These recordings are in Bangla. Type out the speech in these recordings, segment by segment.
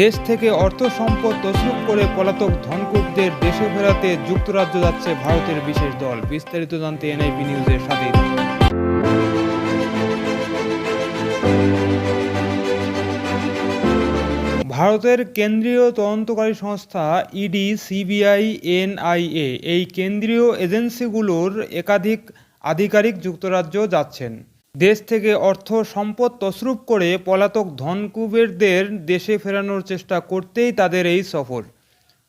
দেশ থেকে অর্থ সম্পদ তসরুপ করে পলাতক ধনকুটদের দেশে ফেরাতে যুক্তরাজ্য যাচ্ছে ভারতের বিশেষ দল। বিস্তারিত জানতে এনআইপি নিউজের সাথে ভারতের কেন্দ্রীয় তদন্তকারী সংস্থা ইডি, সিবিআই, এনআইএ এই কেন্দ্রীয় এজেন্সিগুলোর একাধিক আধিকারিক যুক্তরাজ্য যাচ্ছেন। দেশ থেকে অর্থ সম্পদ তসরুপ করে পলাতক ধনকুবেরদের দেশে ফেরানোর চেষ্টা করতেই তাদের এই সফর।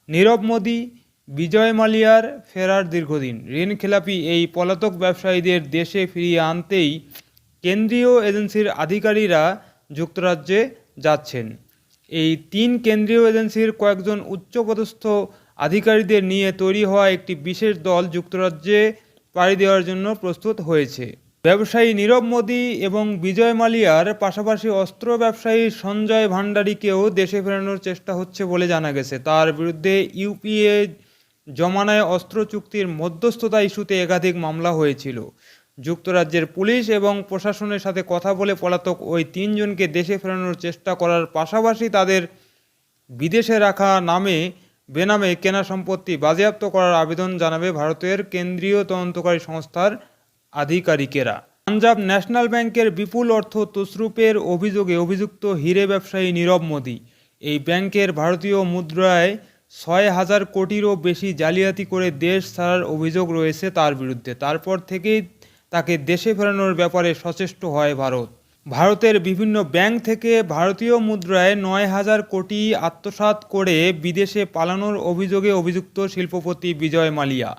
নীরব মোদী, বিজয় মালিয়ার ফেরার দীর্ঘদিন। ঋণখেলাপি এই পলাতক ব্যবসায়ীদের দেশে ফিরিয়ে আনতেই কেন্দ্রীয় এজেন্সির আধিকারীরা যুক্তরাজ্যে যাচ্ছেন। এই তিন কেন্দ্রীয় এজেন্সির কয়েকজন উচ্চপদস্থ আধিকারীদের নিয়ে তৈরি হওয়া একটি বিশেষ দল যুক্তরাজ্যে পাড়ি দেওয়ার জন্য প্রস্তুত হয়েছে। ব্যবসায়ী নীরব মোদী এবং বিজয় মালিয়ার পাশাপাশি অস্ত্র ব্যবসায়ী সঞ্জয় ভান্ডারীকেও দেশে ফেরানোর চেষ্টা হচ্ছে বলে জানা গেছে। তার বিরুদ্ধে ইউপিএ জমানায় অস্ত্র চুক্তির মধ্যস্থতা ইস্যুতে একাধিক মামলা হয়েছিল। যুক্তরাজ্যের পুলিশ এবং প্রশাসনের সাথে কথা বলে পলাতক ওই তিনজনকে দেশে ফেরানোর চেষ্টা করার পাশাপাশি তাদের বিদেশে রাখা নামে, বেনামে কেনা সম্পত্তি বাজেয়াপ্ত করার আবেদন জানাবে ভারতের কেন্দ্রীয় তদন্তকারী সংস্থার আধিকারিকেরা। পাঞ্জাব ন্যাশনাল ব্যাংকের বিপুল অর্থ তসরুপের অভিযোগে অভিযুক্ত হিরে ব্যবসায়ী নীরব মোদী। এই ব্যাংকের ভারতীয় মুদ্রায় ছয় হাজার কোটিরও বেশি জালিয়াতি করে দেশ ছাড়ার অভিযোগ রয়েছে তার বিরুদ্ধে। তারপর থেকেই তাকে দেশে ফেরানোর ব্যাপারে সচেষ্ট হয় ভারত। ভারতের বিভিন্ন ব্যাংক থেকে ভারতীয় মুদ্রায় নয় হাজার কোটি আত্মসাৎ করে বিদেশে পালানোর অভিযোগে অভিযুক্ত শিল্পপতি বিজয় মালিয়া।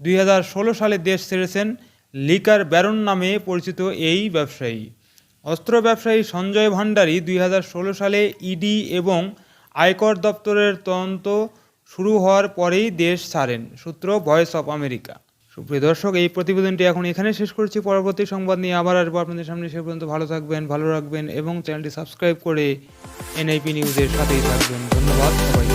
দুই হাজার ষোলো সালে দেশ ছেড়েছেন লিকার ব্যারন নামে পরিচিত এই ব্যবসায়ী। অস্ত্র ব্যবসায়ী সঞ্জয় ভান্ডারী দুই হাজার ষোলো সালে ইডি এবং আয়কর দপ্তরের তদন্ত শুরু হওয়ার পরেই দেশ ছাড়েন, সূত্র ভয়েস অফ আমেরিকা সুপ্রিয় দর্শক, এই প্রতিবেদনটি এখন এখানে শেষ করছি। পরবর্তী সংবাদ নিয়ে আবার আসব আপনাদের সামনে। সে পর্যন্ত ভালো থাকবেন, ভালো রাখবেন এবং চ্যানেলটি সাবস্ক্রাইব করে এনআইপি নিউজের সাথেই থাকবেন। ধন্যবাদ সবাই